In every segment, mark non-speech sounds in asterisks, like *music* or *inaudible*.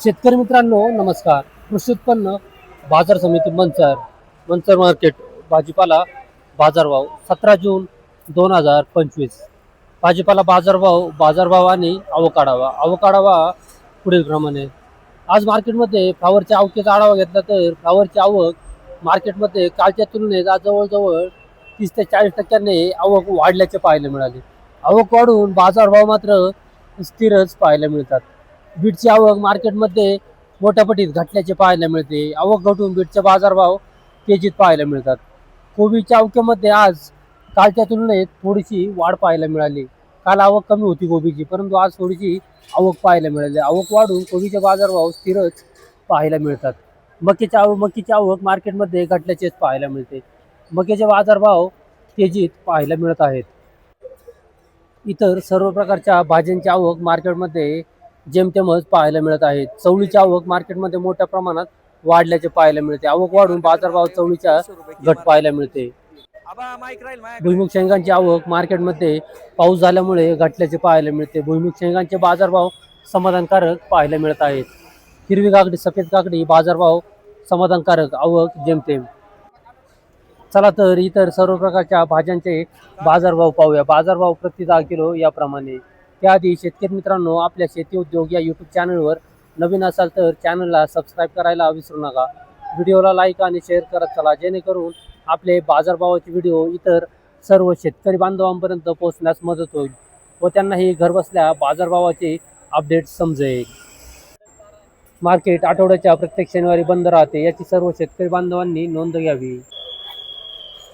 शेतकरी मित्रांनो नमस्कार. कृषी उत्पन्न बाजार समिती मंचर मंचर मार्केट भाजीपाला बाजारभाव सतरा जून दोन हजार पंचवीस. भाजीपाला बाजारभाव बाजारभाव आणि अवकाढावा अवकाढावा पुढील प्रमाणे आज मार्केटमध्ये फ्लावरच्या आवकेचा आढावा घेतला तर फ्लावरची आवक मार्केटमध्ये कालच्या तुलनेत आज जवळजवळ तीस ते चाळीस टक्क्यांनी आवक वाढल्याचे पाहायला मिळाले. आवक वाढून बाजारभाव मात्र स्थिरच पाहायला मिळतात. बीटची आवक मार्केटमध्ये मोठ्या पटीत घटल्याचे पाहायला मिळते. आवक घटून बीटचे बाजारभाव तेजीत पाहायला मिळतात. कोबीच्या आवकेमध्ये आज कालच्या तुलनेत थोडीशी वाढ पाहायला मिळाली. काल आवक कमी होती कोबीची परंतु आज थोडीशी आवक पाहायला मिळाली. आवक वाढून कोबीचे बाजारभाव स्थिरच पाहायला मिळतात. मकीची आवक मकीची आवक मार्केटमध्ये घटल्याचेच पाहायला मिळते. मकीचे बाजारभाव तेजीत पाहायला मिळत आहेत. इतर सर्व प्रकारच्या भाज्यांची आवक मार्केटमध्ये जेमतेमच पाहायला मिळत आहे चवळीची आवक मार्केटमध्ये मोठ्या प्रमाणात वाढल्याचे पाहायला मिळते. आवक वाढून बाजारभाव चवळीच्या घट पाहायला मिळते. भुईमुग शेंगांची आवक मार्केटमध्ये पाऊस झाल्यामुळे घटल्याचे पाहायला मिळते. भुईमुग शेंगांचे बाजारभाव समाधानकारक पाहायला मिळत आहेत. हिरवी काकडी सफेद काकडी बाजारभाव समाधानकारक आवक जेमतेम चला तर इतर सर्व प्रकारच्या भाज्यांचे बाजारभाव पाहूया. बाजारभाव प्रति दहा किलो याप्रमाणे. त्याआधी शेतकरी मित्रांनो आपल्या शेती उद्योग या यूट्यूब चॅनलवर नवीन असाल तर चॅनलला सबस्क्राईब करायला विसरू नका. व्हिडिओला लाईक आणि शेअर करत चला जेणेकरून आपले बाजारभावाचे व्हिडिओ इतर सर्व शेतकरी बांधवांपर्यंत पोहोचण्यास मदत होईल व त्यांनाही घरबसल्या बाजारभावाचे अपडेट समजेल. मार्केट आठवड्याच्या प्रत्येक शनिवारी बंद राहते याची सर्व शेतकरी बांधवांनी नोंद घ्यावी.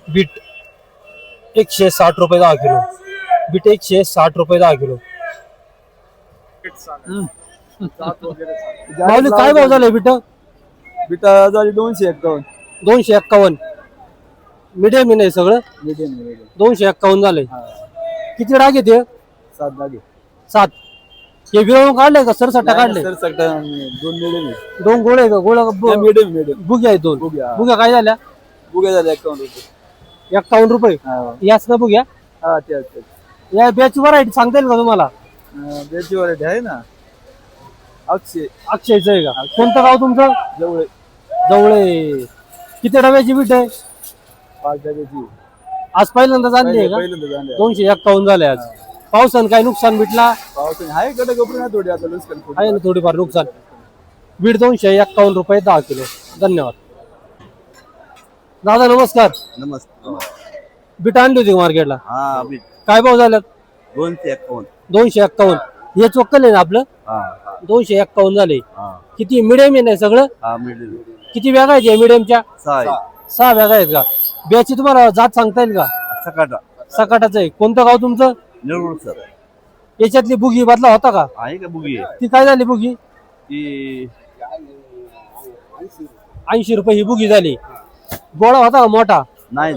बीट एकशे साठ रुपये दहा किलो. बीट एकशे साठ रुपये दहा किलो. माऊली *laughs* काय भाव झाले बीट? बिटा झाली दोनशे एक्कावन्न. दोनशे एक्कावन्न. मिडियम नाही सगळं? मीडियम मीडियम दोनशे एक्कावन्न झाले. किती डाग येते सात जागे सात. हे विळवून काढले का? सरसट्टा काढले? सर सकटा दोन मिडियम दोन गोळे का? गोळा मीडियम मीडियम बुग्या आहेत दोन. बुग्या. बुग्या काय झाल्या? बुगे झाले एक्कावन्न रुपये. एक्कावन्न रुपये. हा. याच ना बुग्या? हा ते या बॅच व्हरायटी सांगता येईल का तुम्हाला? त्याची व्हरायटी आहे ना? अक्षय. अक्षयचं आहे का? कोणतं गाव तुमचं? जवळ. जवळे. किती डब्याची बीट आहे? पाच डब्याची. आज पहिल्यांदा आहे का? पहिल्यांदा दोनशे एक्कावन्न झाले आज. पावसानं काय नुकसान भेटला? पावसाने आहे कडे ना थोडी आता थोडी आहे ना थोडीफार नुकसान. बीट दोनशे एक्कावन्न रुपये दहा किलो. धन्यवाद. दादा नमस्कार. नमस्कार. बीट आणली होती मार्केटला? हा बीट. काय भाव झाला दोनशे एक्कावन्न. दोनशे एक्कावन्न. हे चोक्कल आहे ना आपलं? हा दोनशे एक्कावन्न झाले. हा. किती मिडियम आहे ना सगळं? हा मिडियम किती बॅग आहेत या मिडियमच्या सहा सहा बॅग आहेत का? बॅची तुम्हाला जात सांगता येईल का? सकाटा सकाटाचं आहे. कोणतं गाव तुमचं? सर. याच्यातली बुगी बदला होता का? आहे का बुगी? ती काय झाली बुगी? ती ऐंशी रुपये ही बुगी झाली. गोळा होता का मोठा? नाही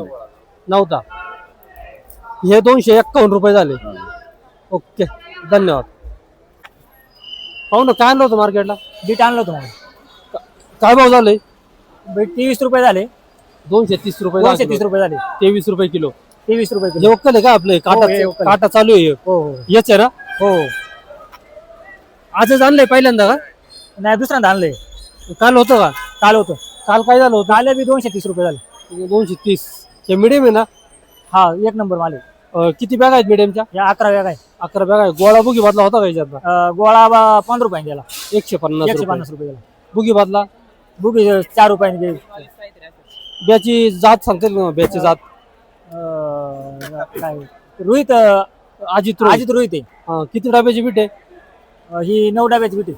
नव्हता. हे दोनशे एक्कावन्न रुपये झाले. ओके धन्यवाद. पाहू ना काय आणलं होतं मार्केटला? बीट आणलं होतं मग काय भाव झाले? बीट तेवीस रुपये झाले. दोनशे तीस रुपये दोनशे तीस रुपये झाले. तेवीस रुपये किलो. तेवीस रुपये हे किलो. वक्कल आहे का आपले? हे काटा वक्कल. काटा चालू आहे हे. हो हो. हेच आहे ना? हो. आजच आणलंय पहिल्यांदा का? नाही दुसऱ्यांदा आणलंय. काल होतं का? काल होतं. काल काय झालं होतं? काल बी दोनशे तीस रुपये झाले. दोनशे तीस. हे मिडियम आहे ना? हा एक नंबर माले अं, किती बॅग आहेत मिडियमच्या या अकरा वेग आहे अकरा बॅग आहे. गोळा बुगी बदला होता का याच्यातला अं, गोळा बा- पंधरा रुपये द्याला एकशे पन्नास एकशे रुपये पन्नास रुपये. द्याला बुगी बदला बुकी चार रुपयाने दे ब्याची जात सांगते का ब्याची जात? अं, काय? रोहित अं, अजित रोहित. अजित रोहित आहे. हा, किती डब्याची बीट आहे? अं, ही नऊ डब्याची बीट आहे.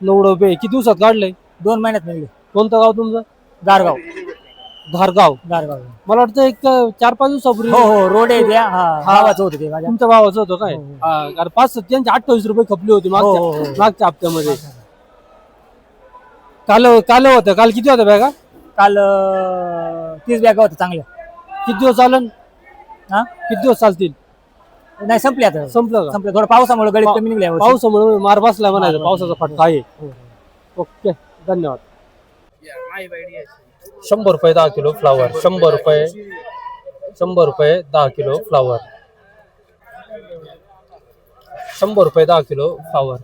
नऊ डबे. किती दिवसात काढले दोन महिन्यात निघले कोणतं गाव तुमचं? गारगाव. धारगाव. गारगाव मला वाटतं एक चार पाच दिवसापूर्वी हो हो रोड आहे त्या हा गावाचं होतं ते माझ्या. तुमच्या भावाचं होतं काय? हो, हो. हा, कारण पाच त्यांचे अठ्ठावीस रुपये खपली होती हो, हो, मागच्या हो. मागच्या हप्त्यामध्ये. काल काल होतं काल किती होत्या बॅगा? काल अं, तीस बॅगा होत्या चांगल्या. किती दिवस चालन? हा? किती दिवस चालतील? नाही संपले आता. संपलं का? संपलं थोडं पावसामुळे गळीत कमी निघल्या यावर्षी. पावसामुळे मार बसला म्हणायचं पावसाचा. फटका आहे. ओके धन्यवाद. शंभर रुपये दहा किलो फ्लावर शंभर रुपये शंभर रुपये दहा किलो फ्लावर शंभर रुपये दहा किलो फ्लावर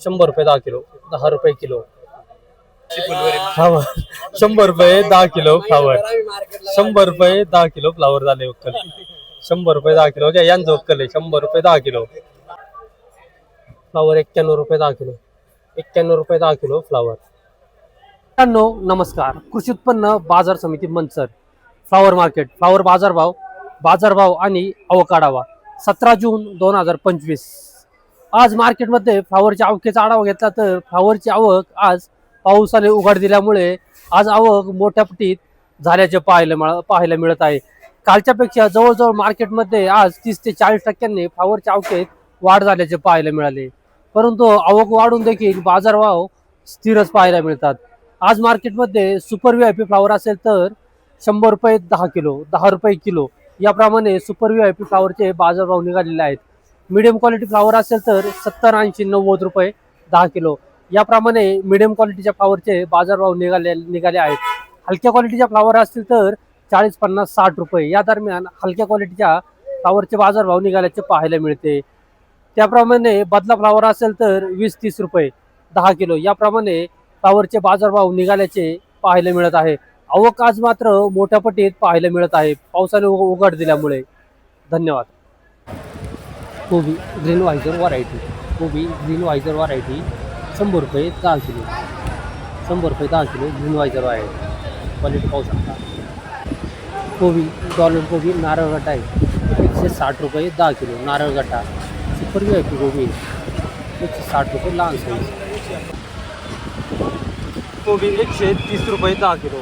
शंभर रुपये दहा किलो दहा रुपये किलो फ्लावर शंभर रुपये दहा किलो फ्लावर शंभर रुपये दहा किलो फ्लावर झाले उक्कल शंभर रुपये दहा किलो घ्या यांचं उक्कल आहे शंभर रुपये दहा किलो फ्लावर एक्क्याण्णव रुपये दहा किलो एक्क्याण्णव रुपये दहा किलो फ्लावर नमस्कार. कृषी उत्पन्न बाजार समिती मंचर. फ्लावर मार्केट फ्लावर बाजारभाव बाजारभाव आणि आवक आढावा सतरा जून दोन हजार पंचवीस. आज मार्केटमध्ये फ्लावरच्या आवकेचा आढावा घेतला तर फ्लावरची आवक आज पावसाने उघाड दिल्यामुळे आज आवक मोठ्या पटीत झाल्याचे पाहायला मिळ पाहायला मिळत आहे. कालच्यापेक्षा जवळजवळ मार्केटमध्ये आज तीस ते चाळीस टक्क्यांनी फ्लावरच्या आवकेत वाढ झाल्याचे पाहायला मिळाले. परंतु आवक वाढून देखील बाजारभाव स्थिरच पाहायला मिळतात. आज मार्केटमध्ये super V I P flower असेल तर शंभर रुपये दहा किलो दहा रुपये किलो याप्रमाणे सुपर व्ही आय पी फ्लावरचे बाजारभाव निघालेले आहेत. मिडियम क्वालिटी फ्लावर असेल तर सत्तर ऐंशी नव्वद रुपये दहा किलो याप्रमाणे मिडियम क्वालिटीच्या फ्लावरचे बाजारभाव निघाले निघाले आहेत. हलक्या क्वालिटीच्या फ्लावर असतील तर चाळीस पन्नास साठ रुपये या दरम्यान हलक्या क्वालिटीच्या फ्लावरचे बाजारभाव निघाल्याचे पाहायला मिळते. त्याप्रमाणे बदला फ्लावर असेल तर वीस तीस रुपये दहा किलो याप्रमाणे फ्लावरचे बाजारभाव निघाल्याचे पाहायला मिळत आहे. आवक आज मात्र मोठ्या पटीत पाहायला मिळत आहे. पावसाने उघ- उघड दिल्यामुळे. धन्यवाद. कोबी ग्रीन व्हायझर व्हरायटी. कोबी ग्रीन व्हायझर व्हरायटी. शंभर रुपये दहा किलो. शंभर रुपये दहा kilo green visor variety quality पाहू शकता. कोबी डॉलर कोबी नारळ गट्टा आहे. एकशे साठ रुपये दहा किलो. नारळ गट्टा. सुपर व्ही आय पी कोबी एकशे साठ रुपये लहान साईज कोबी एकशे तीस रुपये दहा किलो.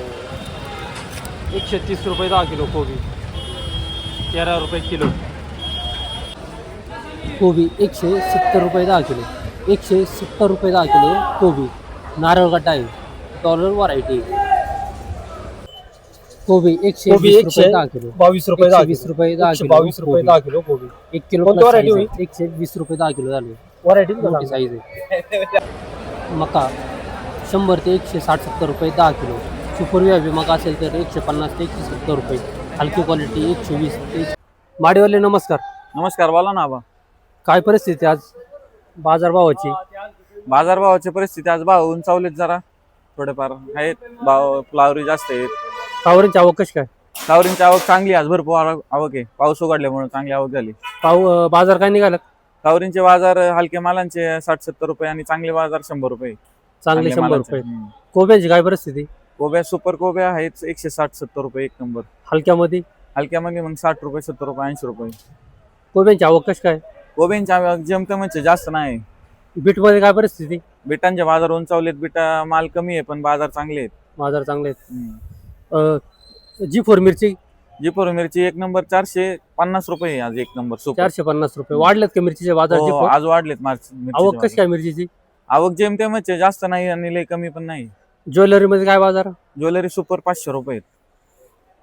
एकशे तीस रुपये दहा किलो कोबी. तेरा रुपये किलो. कोबी एकशे सत्तर रुपये दहा किलो. एकशे सत्तर रुपये दहा किलो कोबी. नारळ गड्डा आहे. डॉलर व्हरायटी कोबी एकशे कोबी एकशे दहा किलो. बावीस रुपये दहा वीस रुपये दहा किलो बावीस रुपये. दहा किलो कोबी. एक किलो? आहे. एकशे वीस रुपये दहा किलो झाले. व्हरायटी साईज आहे. *laughs* मका. शंभर ते एकशे साठ सत्तर रुपये दहा किलो. सुपर व्यापी मका असेल तर एकशे पन्नास ते एकशे सत्तर रुपये. हलकी क्वालिटी एकशे वीस ते माडीवाले नमस्कार. नमस्कार बोला ना आबा. काय परिस्थिती आज? बाजारभावाची बाजारभावाची परिस्थिती आज भाव उंचावलेत जरा. थोडेफार आहेत. भाव फ्लावरी जास्त आहेत. फ्लावरची आवक कशी काय? फ्लावरींची आवक चांगली आज भरपूर आवक आवक आहे. पाऊस उघडल्यामुळे चांगली आवक झाली. पाव अं, बाजार काय निघाला? फ्लावरींचे बाजार हलके मालांचे साठ सत्तर रुपये आणि चांगले बाजार शंभर रुपये. चांगले शंभर मालांचे. रुपये. हम्म. कोब्यांची काय परिस्थिती? कोब्या सुपर कोब्या आहेत एकशे साठ सत्तर रुपये एक नंबर. हलक्यामध्ये? हलक्यामध्ये मग साठ रुपये सत्तर रुपये ऐंशी रुपये. कोब्यांची आवक कशी काय? कोब्यांची आवक जमतमचे जास्त नाही. बीटमध्ये काय परिस्थिती? बिटांचे बाजार उंचावलेत बिटा माल कमी आहे पण बाजार चांगले आहेत. बाजार चांगले आहेत. हम्म. जी फोर मिरची? जिपोर मिरची एक नंबर चारशे पन्नास रुपये आहे आज एक नंबर सुपर. चारशे पन्नास रुपये. वाढलेत का मिरचीचे बाजार जी हो, फोर? आज वाढलेत मार्च मिरचीचे आवक कशी. काय मिरचीची? आवक जेमतेमच आहे जास्त नाही आणि लय कमी पण नाही. ज्वेलरीमध्ये काय बाजार? ज्वेलरी सुपर पाचशे रुपये आहेत.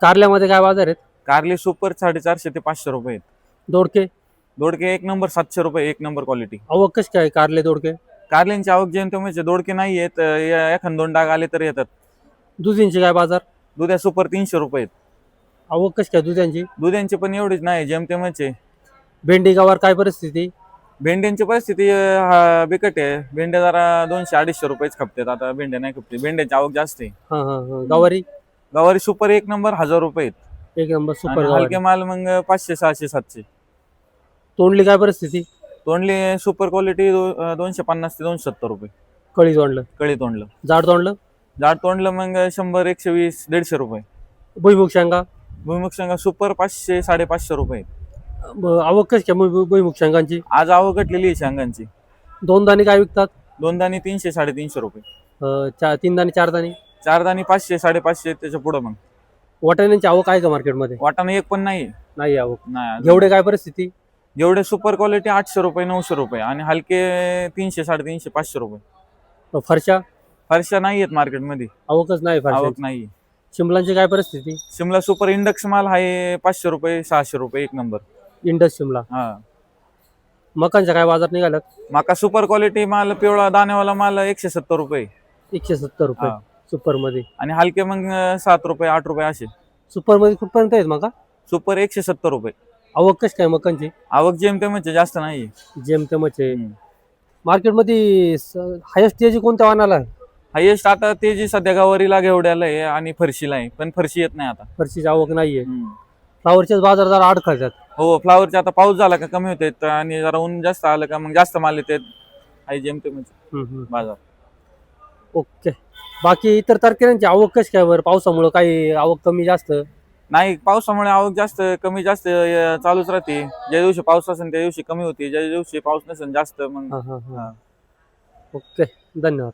कारल्यामध्ये काय बाजार आहेत? कारली सुपर साडेचारशे ते पाचशे रुपये आहेत. दोडके? दोडके एक नंबर सातशे रुपये एक नंबर क्वालिटी आवक कशी काय कारले दोडके? कारल्यांची आवक जेमतेमच आहे दोडके नाही आहेत. एखाद दोन डाग आले तर येतात. दुधींची काय बाजार? दुध्या सुपर तीनशे रुपये आहेत. आवक कशी काय दुध्यांची? दुध्यांची पण एवढीच नाही जेमतेमच आहे भेंडी गावावर काय परिस्थिती? भेंड्यांची परिस्थिती अं, बिकट आहे. भेंड्या जरा दोनशे अडीचशे रुपयेच खपतात. आता भेंड्या नाही खपते भेंड्याची आवक जास्त आहे. हा हा हा. गवारी? गवारी सुपर एक नंबर हजार रुपये आहेत. एक नंबर सुपर गवारी हलके माल मग पाचशे सहाशे सातशे. तोंडली काय परिस्थिती? तोंडली सुपर क्वालिटी दोनशे पन्नास ते दोनशे सत्तर रुपये. कळी तोंडलं? कळी तोंडलं. जाड तोंडलं? जाड तोंडलं मग शंभर एकशे वीस दीडशे रुपये. भुईमुग शेंगा? भुईमुग शेंगा सुपर पाचशे साडेपाचशे रुपये ब- आवक कशी काय भुई- भुईमुग शेंगांची? आज आवक घटलेली आहे शेंगांची. दोन दाणे काय विकतात? दोन दाणी तीनशे साडेतीनशे रुपये. अं, चा- तीन दाणे चार दाणे? चार दाणी पाचशे साडेपाचशे त्याच्या पुढं मग. वाटाण्यांची आवक आहे का मार्केटमध्ये? वाटाणा एक पण नाही नाही आवक. नाही घेवडे काय परिस्थिती? जेवढे सुपर क्वालिटी आठशे रुपये नऊशे रुपये आणि हलके तीनशे साडेतीनशे पाचशे रुपये. अं, फरशा? फरशा नाही आहेत मार्केटमध्ये. आवकच नाही आवक नाही शिमलांची काय परिस्थिती? शिमला सुपर इंडक्स माल आहे पाचशे रुपये सहाशे रुपये एक नंबर. इंडस शिमला. हा. मकांच्या काय बाजार निघाल्यात माका सुपर क्वालिटी माल पिवळा दाणेवाला माल एकशे सत्तर रुपये. एकशे सत्तर रुपये हा. सुपरमध्ये आणि हलके मग सात रुपये आठ रुपये असे. सुपरमध्ये कुठपर्यंत आहेत मका? सुपर एकशे सत्तर रुपये. आवक कशी काय मकांची? आवक जेमतेमच आहे, जास्त नाही. जेमतेमच आहे. हम्म. मार्केटमध्ये हायेस्ट तेजी कोणत्या वाहनाला आहे? हायेस्ट आता ते जी सध्या गवारीला घेवड्याला आहे आणि फरशीला आहे. पण फरशी येत नाही आता. फरशीची आवक नाहीये. फ्लावरचेच बाजार जरा अडखळतात. हो फ्लावरचे आता पाऊस झाला का कमी होते आणि जरा ऊन जास्त आलं का मग जास्त माल येते. हाय जेमते हम्म, हम्म. बाजार. ओके. बाकी इतर तरकाऱ्यांची आवक कशी काय बरं? पावसामुळं काही आवक कमी जास्त? नाही पावसामुळे आवक जास्त कमी जास्त चालूच राहते. ज्या दिवशी पाऊस असेल त्या दिवशी कमी होती. ज्या दिवशी पाऊस नसेल जास्त मग. ओके. धन्यवाद.